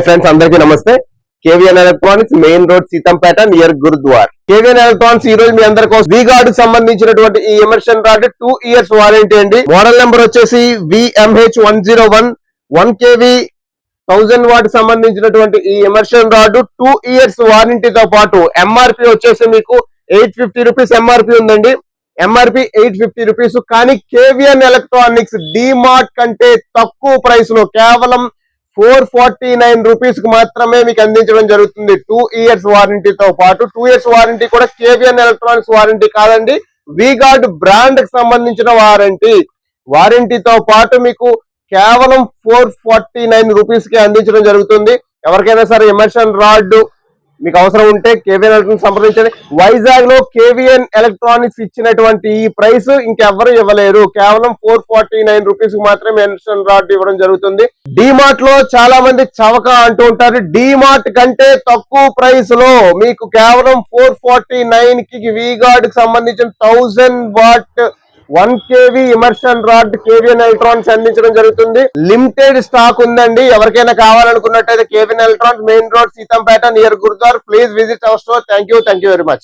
Hi friends అందరికీ namaste. KVN electronics main road Seethampeta near Gurudwar. KVN electronics ఈ రోజు మీ అందరి కోసం వి గార్డ్ సంబంధించినటువంటి ఈ immersion rod two years warranty అండి. మోడల్ నెంబర్ వచ్చేసి VMH one zero one one KV thousand watt సంబంధించినటువంటి ఈ ఎమర్షన్ రాడ్ టూ ఇయర్స్ వారంటీతో పాటు ఎంఆర్పి వచ్చేసి మీకు ఎయిట్ ఫిఫ్టీ రూపీస్ ఎంఆర్పి ఉందండి. ఎంఆర్పి ఎయిట్ ఫిఫ్టీ రూపీస్ కానీ కేవీఎన్ ఎలక్ట్రానిక్స్ డిమార్ట్ కంటే తక్కువ ప్రైస్లో కేవలం ఫోర్ ఫార్టీ నైన్ రూపీస్కి మాత్రమే మీకు అందించడం జరుగుతుంది. టూ ఇయర్స్ వారంటీతో పాటు టూ ఇయర్స్ వారంటీ కూడా కేవిఎన్ ఎలక్ట్రానిక్స్ వారంటీ కాదండి. వీగార్డ్ బ్రాండ్కి సంబంధించిన వారంటీ వారంటీతో పాటు మీకు కేవలం ఫోర్ ఫార్టీ నైన్ రూపీస్కి అందించడం జరుగుతుంది. ఎవరికైనా సరే ఎమర్షన్ రాడ్ మీకు అవసరం ఉంటే కేవీఎన్ ఎలక్ట్రానిక్స్ సంప్రదించండి. వైజాగ్లో కేవీఎన్ ఎలక్ట్రానిక్స్ ఇచ్చినటువంటి ఈ ప్రైస్ ఇంకెవరు ఇవ్వలేరు. కేవలం ఫోర్ ఫార్టీ నైన్ రూపీస్ మాత్రమే ఎన్షన్ రాడ్ ఇవ్వడం జరుగుతుంది. డిమార్ట్లో చాలా మంది చవక అంటూ ఉంటారు. డిమార్ట్ కంటే తక్కువ ప్రైస్లో మీకు కేవలం ఫోర్ ఫార్టీ నైన్కి వీగార్డ్కి సంబంధించిన thousand watt one KV immersion rod KVN electronics అందించడం జరుగుతుంది. లిమిటెడ్ స్టాక్ ఉందండి. ఎవరికైనా కావాలనుకున్నట్టయితే KVN electronics main road Seethampeta near Gurudwara. Please visit our store. Thank you thank you very much